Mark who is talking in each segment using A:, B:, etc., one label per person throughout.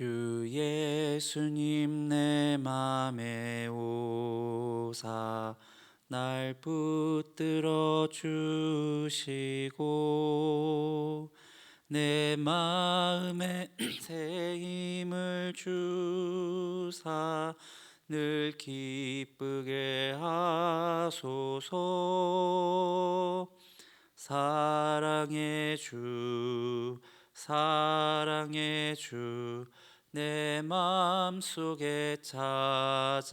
A: 주 예수님 내 맘에 오사 날 붙들어 주시고 내 마음에 새 힘을 주사 늘 기쁘게 하소서. 사랑의 주 사랑의 주 내 맘속에 찾아오사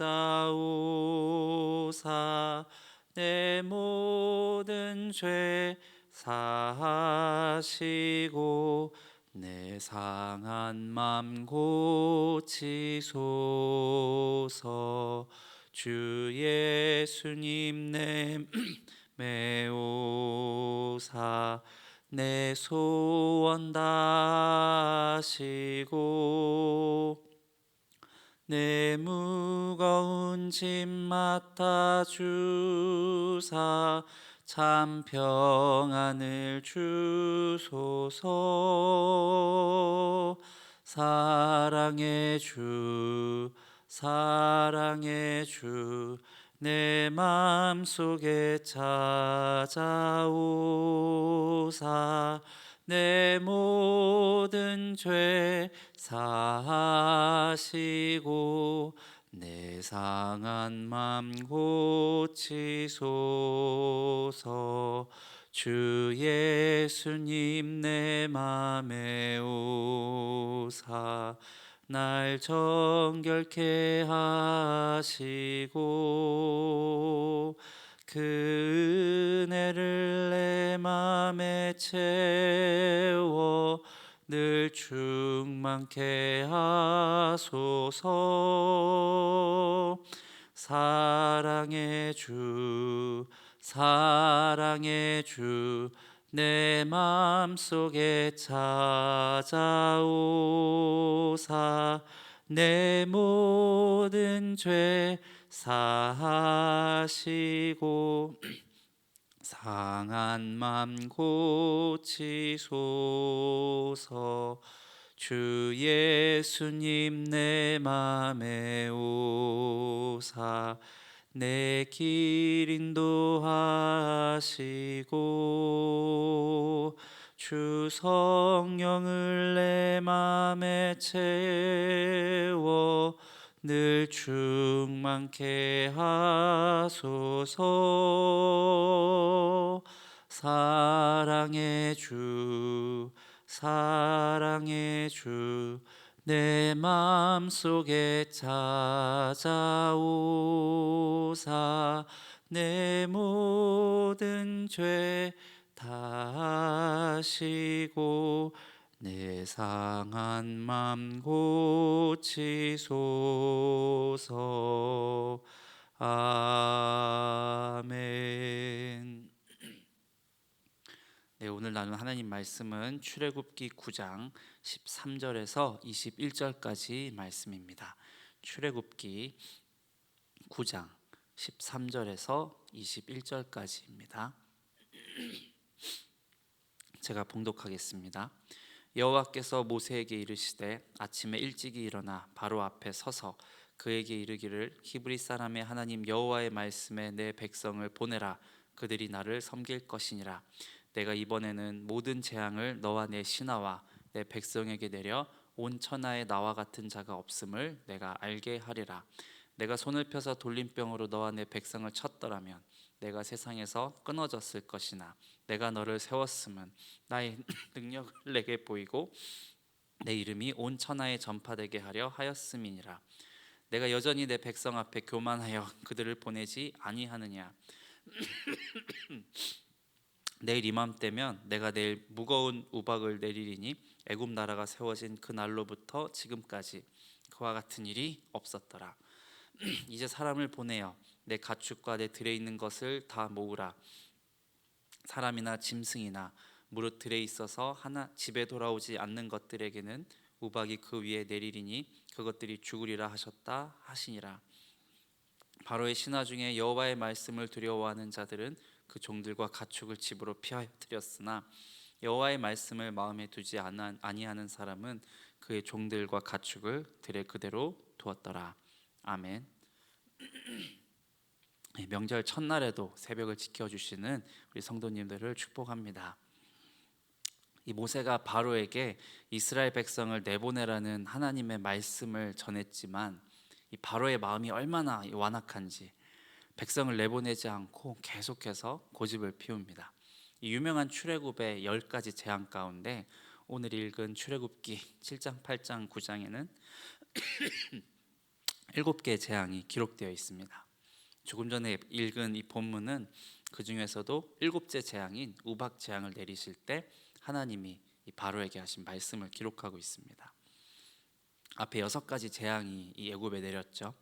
A: 내 모든 죄 사하시고 내 상한 맘 고치소서. 주 예수님 내 매오사 내 소원 다시고 내 무거운 짐 맡아 주사 참 평안을 주소서. 사랑의 주 사랑의 주 내 맘속에 찾아오사 내 모든 죄 사하시고 내 상한 맘 고치소서. 주 예수님 내 맘에 오사 날 정결케 하시고 그 은혜를 내 맘에 채워 늘 충만케 하소서. 사랑의 주 사랑의 주 내 맘속에 찾아오사 내 모든 죄 사하시고 상한 맘 고치소서. 주 예수님 내 맘에 오사 내 길 인도하시고 주 성령을 내 맘에 채워 늘 충만케 하소서. 사랑의 주 사랑의 주 내 맘속에 찾아오사 내 모든 죄 다시고 내 상한 맘 고치소서. 아멘 네, 오늘 나눈 하나님 말씀은 출애굽기 9장 13절에서 21절까지 말씀입니다. 출애굽기 9장 13절에서 21절까지입니다. 제가 봉독하겠습니다. 여호와께서 모세에게 이르시되 아침에 일찍이 일어나 바로 앞에 서서 그에게 이르기를 히브리 사람의 하나님 여호와의 말씀에 내 백성을 보내라 그들이 나를 섬길 것이니라 내가 이번에는 모든 재앙을 너와 내 신하와 내 백성에게 내려 온 천하에 나와 같은 자가 없음을 내가 알게 하리라. 내가 손을 펴서 돌림병으로 너와 내 백성을 쳤더라면 내가 세상에서 끊어졌을 것이나 내가 너를 세웠음은 나의 능력을 내게 보이고 내 이름이 온 천하에 전파되게 하려 하였음이니라. 내가 여전히 내 백성 앞에 교만하여 그들을 보내지 아니하느냐 내일 이맘때면 내가 내일 무거운 우박을 내리리니 애굽 나라가 세워진 그 날로부터 지금까지 그와 같은 일이 없었더라. 이제 사람을 보내어 내 가축과 내 들에 있는 것을 다 모으라. 사람이나 짐승이나 무릇 들에 있어서 하나 집에 돌아오지 않는 것들에게는 우박이 그 위에 내리리니 그것들이 죽으리라 하셨다 하시니라. 바로의 신하 중에 여호와의 말씀을 두려워하는 자들은 그 종들과 가축을 집으로 피하여 드렸으나 여호와의 말씀을 마음에 두지 아니하는 사람은 그의 종들과 가축을 들에 그대로 두었더라 아멘. 네, 명절 첫날에도 새벽을 지켜주시는 우리 성도님들을 축복합니다. 이 모세가 바로에게 이스라엘 백성을 내보내라는 하나님의 말씀을 전했지만 이 바로의 마음이 얼마나 이 완악한지 백성을 내보내지 않고 계속해서 고집을 피웁니다. 이 유명한 출애굽의 열 가지 재앙 가운데 오늘 읽은 출애굽기 7장, 8장, 9장에는 일곱 개의 재앙이 기록되어 있습니다. 조금 전에 읽은 이 본문은 그 중에서도 일곱째 재앙인 우박 재앙을 내리실 때 하나님이 이 바로에게 하신 말씀을 기록하고 있습니다. 앞에 여섯 가지 재앙이 이 애굽에 내렸죠.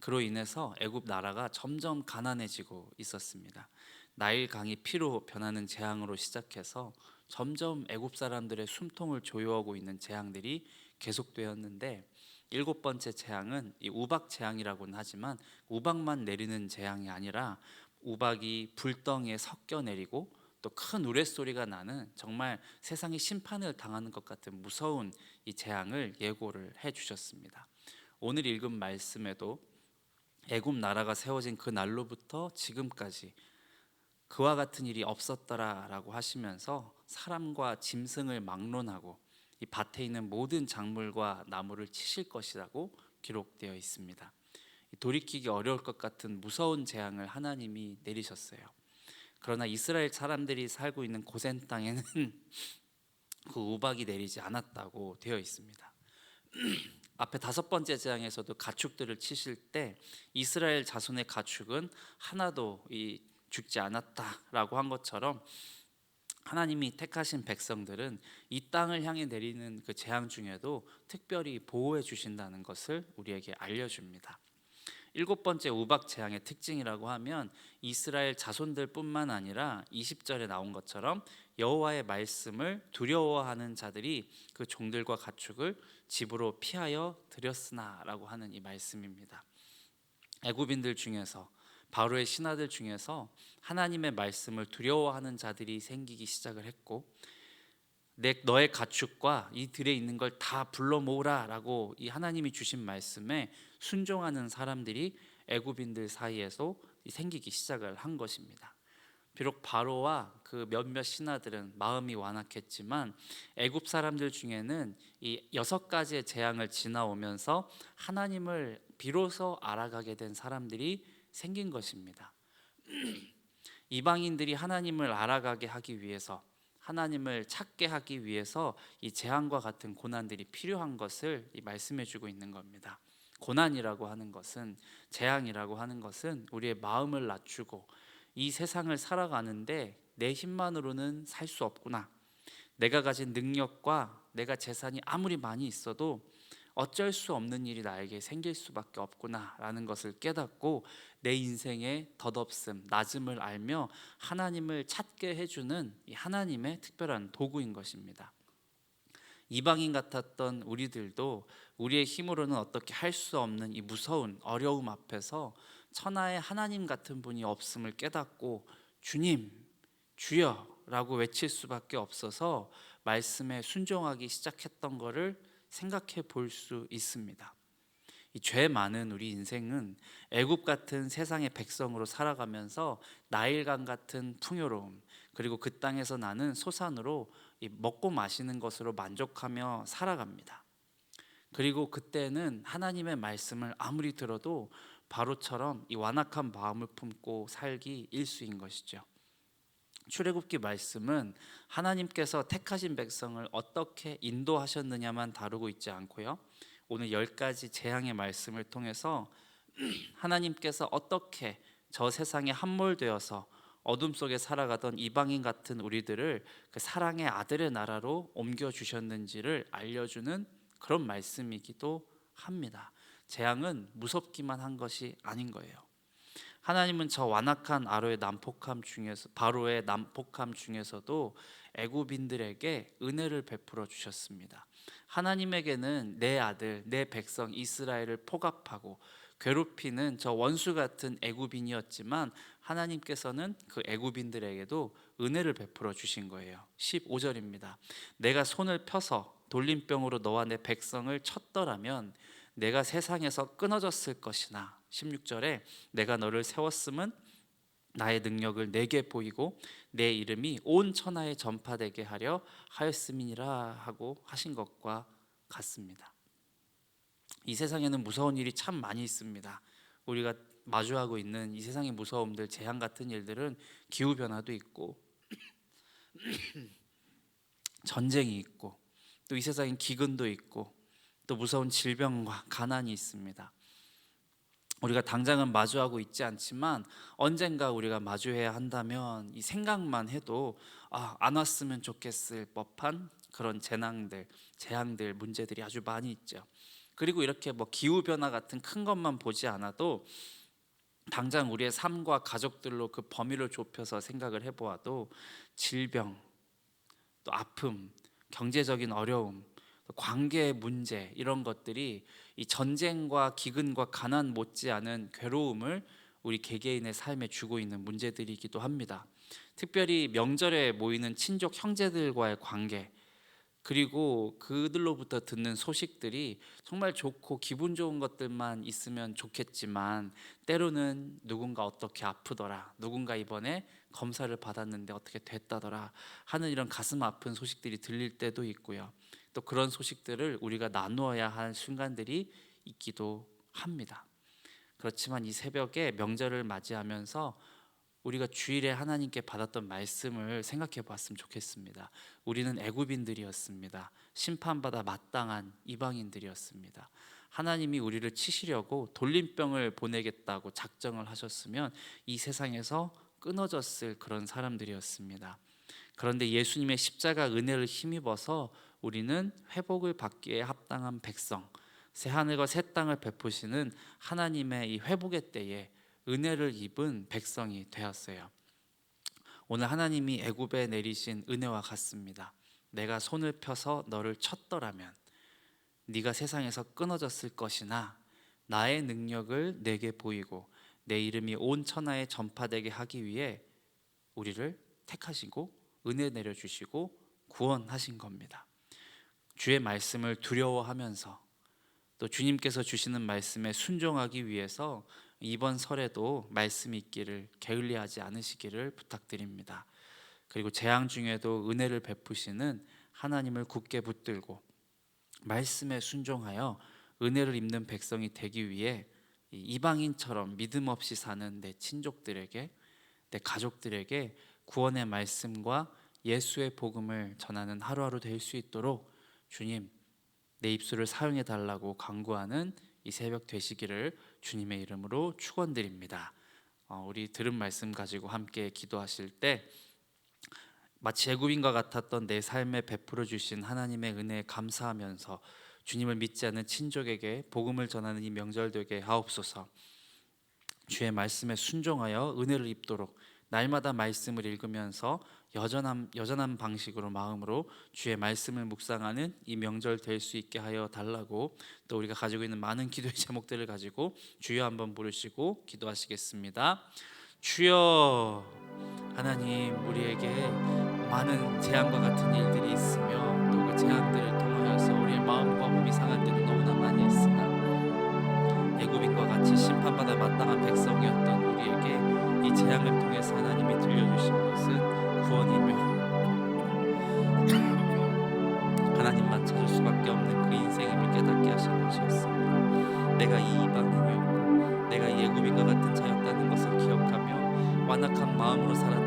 A: 그로 인해서 애굽 나라가 점점 가난해지고 있었습니다. 나일 강이 피로 변하는 재앙으로 시작해서 점점 애굽 사람들의 숨통을 조여오고 있는 재앙들이 계속되었는데 일곱 번째 재앙은 이 우박 재앙이라고는 하지만 우박만 내리는 재앙이 아니라 우박이 불덩이에 섞여 내리고 또 큰 우레소리가 나는 정말 세상이 심판을 당하는 것 같은 무서운 이 재앙을 예고를 해 주셨습니다. 오늘 읽은 말씀에도 애굽 나라가 세워진 그 날로부터 지금까지 그와 같은 일이 없었더라라고 하시면서 사람과 짐승을 막론하고 이 밭에 있는 모든 작물과 나무를 치실 것이라고 기록되어 있습니다. 돌이키기 어려울 것 같은 무서운 재앙을 하나님이 내리셨어요. 그러나 이스라엘 사람들이 살고 있는 고센 땅에는 그 우박이 내리지 않았다고 되어 있습니다. 앞에 다섯 번째 재앙에서도 가축들을 치실 때 이스라엘 자손의 가축은 하나도 이 죽지 않았다라고 한 것처럼 하나님이 택하신 백성들은 이 땅을 향해 내리는 그 재앙 중에도 특별히 보호해 주신다는 것을 우리에게 알려 줍니다. 일곱 번째 우박 재앙의 특징이라고 하면 이스라엘 자손들뿐만 아니라 20절에 나온 것처럼 여호와의 말씀을 두려워하는 자들이 그 종들과 가축을 집으로 피하여 들였으나라고 하는 이 말씀입니다. 애굽인들 중에서 바로의 신하들 중에서 하나님의 말씀을 두려워하는 자들이 생기기 시작을 했고 내 너의 가축과 이 들에 있는 걸 다 불러 모으라라고 이 하나님이 주신 말씀에 순종하는 사람들이 애굽인들 사이에서 생기기 시작을 한 것입니다. 비록 바로와 그 몇몇 신하들은 마음이 완악했지만 애굽 사람들 중에는 이 여섯 가지의 재앙을 지나오면서 하나님을 비로소 알아가게 된 사람들이 생긴 것입니다. 이방인들이 하나님을 알아가게 하기 위해서 하나님을 찾게 하기 위해서 이 재앙과 같은 고난들이 필요한 것을 말씀해 주고 있는 겁니다. 고난이라고 하는 것은 재앙이라고 하는 것은 우리의 마음을 낮추고 이 세상을 살아가는데 내 힘만으로는 살 수 없구나. 내가 가진 능력과 내가 재산이 아무리 많이 있어도 어쩔 수 없는 일이 나에게 생길 수밖에 없구나라는 것을 깨닫고 내 인생의 덧없음, 낮음을 알며 하나님을 찾게 해주는 이 하나님의 특별한 도구인 것입니다. 이방인 같았던 우리들도 우리의 힘으로는 어떻게 할 수 없는 이 무서운 어려움 앞에서 천하의 하나님 같은 분이 없음을 깨닫고 주님, 주여라고 외칠 수밖에 없어서 말씀에 순종하기 시작했던 것을 생각해 볼 수 있습니다. 이죄 많은 우리 인생은 애굽 같은 세상의 백성으로 살아가면서 나일강 같은 풍요로움 그리고 그 땅에서 나는 소산으로 이 먹고 마시는 것으로 만족하며 살아갑니다. 그리고 그때는 하나님의 말씀을 아무리 들어도 바로처럼 이 완악한 마음을 품고 살기 일수인 것이죠. 출애굽기 말씀은 하나님께서 택하신 백성을 어떻게 인도하셨느냐만 다루고 있지 않고요. 오늘 열 가지 재앙의 말씀을 통해서 하나님께서 어떻게 저 세상에 함몰되어서 어둠 속에 살아가던 이방인 같은 우리들을 그 사랑의 아들의 나라로 옮겨 주셨는지를 알려주는 그런 말씀이기도 합니다. 재앙은 무섭기만 한 것이 아닌 거예요. 하나님은 저 완악한 아로의 난폭함 중에서 바로의 난폭함 중에서도 애굽인들에게 은혜를 베풀어 주셨습니다. 하나님에게는 내 아들, 내 백성 이스라엘을 포갑하고 괴롭히는 저 원수 같은 애굽인이었지만 하나님께서는 그 애굽인들에게도 은혜를 베풀어 주신 거예요. 15절입니다. 내가 손을 펴서 돌림병으로 너와 내 백성을 쳤더라면 내가 세상에서 끊어졌을 것이나 16절에 내가 너를 세웠음은 나의 능력을 내게 보이고 내 이름이 온 천하에 전파되게 하려 하였음이니라 하고 하신 것과 같습니다. 이 세상에는 무서운 일이 참 많이 있습니다. 우리가 마주하고 있는 이 세상의 무서움들, 재앙 같은 일들은 기후 변화도 있고 전쟁이 있고 또 이 세상엔 기근도 있고 또 무서운 질병과 가난이 있습니다. 우리가 당장은 마주하고 있지 않지만 언젠가 우리가 마주해야 한다면 이 생각만 해도 아, 안 왔으면 좋겠을 법한 그런 재난들, 재앙들, 문제들이 아주 많이 있죠. 그리고 이렇게 뭐 기후 변화 같은 큰 것만 보지 않아도 당장 우리의 삶과 가족들로 그 범위를 좁혀서 생각을 해보아도 질병, 또 아픔, 경제적인 어려움, 관계의 문제 이런 것들이 이 전쟁과 기근과 가난 못지않은 괴로움을 우리 개개인의 삶에 주고 있는 문제들이기도 합니다. 특별히 명절에 모이는 친족 형제들과의 관계 그리고 그들로부터 듣는 소식들이 정말 좋고 기분 좋은 것들만 있으면 좋겠지만 때로는 누군가 어떻게 아프더라 누군가 이번에 검사를 받았는데 어떻게 됐다더라 하는 이런 가슴 아픈 소식들이 들릴 때도 있고요. 또 그런 소식들을 우리가 나누어야 할 순간들이 있기도 합니다. 그렇지만 이 새벽에 명절을 맞이하면서 우리가 주일에 하나님께 받았던 말씀을 생각해 봤으면 좋겠습니다. 우리는 애굽인들이었습니다. 심판받아 마땅한 이방인들이었습니다. 하나님이 우리를 치시려고 돌림병을 보내겠다고 작정을 하셨으면 이 세상에서 끊어졌을 그런 사람들이었습니다. 그런데 예수님의 십자가 은혜를 힘입어서 우리는 회복을 받기에 합당한 백성, 새 하늘과 새 땅을 베푸시는 하나님의 이 회복의 때에 은혜를 입은 백성이 되었어요. 오늘 하나님이 애굽에 내리신 은혜와 같습니다. 내가 손을 펴서 너를 쳤더라면 네가 세상에서 끊어졌을 것이나 나의 능력을 내게 보이고 내 이름이 온 천하에 전파되게 하기 위해 우리를 택하시고 은혜 내려 주시고 구원하신 겁니다. 주의 말씀을 두려워하면서 또 주님께서 주시는 말씀에 순종하기 위해서 이번 설에도 말씀이 있기를 게을리하지 않으시기를 부탁드립니다. 그리고 재앙 중에도 은혜를 베푸시는 하나님을 굳게 붙들고 말씀에 순종하여 은혜를 입는 백성이 되기 위해 이방인처럼 믿음 없이 사는 내 친족들에게 내 가족들에게 구원의 말씀과 예수의 복음을 전하는 하루하루 될 수 있도록 주님 내 입술을 사용해 달라고 간구하는 이 새벽 되시기를 주님의 이름으로 축원드립니다. 어, 우리 들은 말씀 가지고 함께 기도하실 때 마치 애굽인과 같았던 내 삶에 베풀어 주신 하나님의 은혜에 감사하면서 주님을 믿지 않는 친족에게 복음을 전하는 이 명절 되게 하옵소서. 주의 말씀에 순종하여 은혜를 입도록 날마다 말씀을 읽으면서 여전한 여전한 방식으로 마음으로 주의 말씀을 묵상하는 이 명절 될 수 있게 하여 달라고 또 우리가 가지고 있는 많은 기도의 제목들을 가지고 주여 한번 부르시고 기도하시겠습니다. 주여 하나님 우리에게 많은 재앙과 같은 일들이 있으며 또 그 재앙들을 통하여서 우리의 마음과 몸이 상한 때도 너무나 많이 있으나 애굽인과 같이 심판받아 마땅한 백성이었던 우리에게 이 재앙을 통해서 하나님이 들려주신 것은 구원이며 하나님만 찾을 수밖에 없는 그 인생임을 깨닫게 하신 것이었습니다. 내가 이 이방인이었고 내가 예굽인과 같은 자였다는 것을 기억하며 완악한 마음으로 살았다.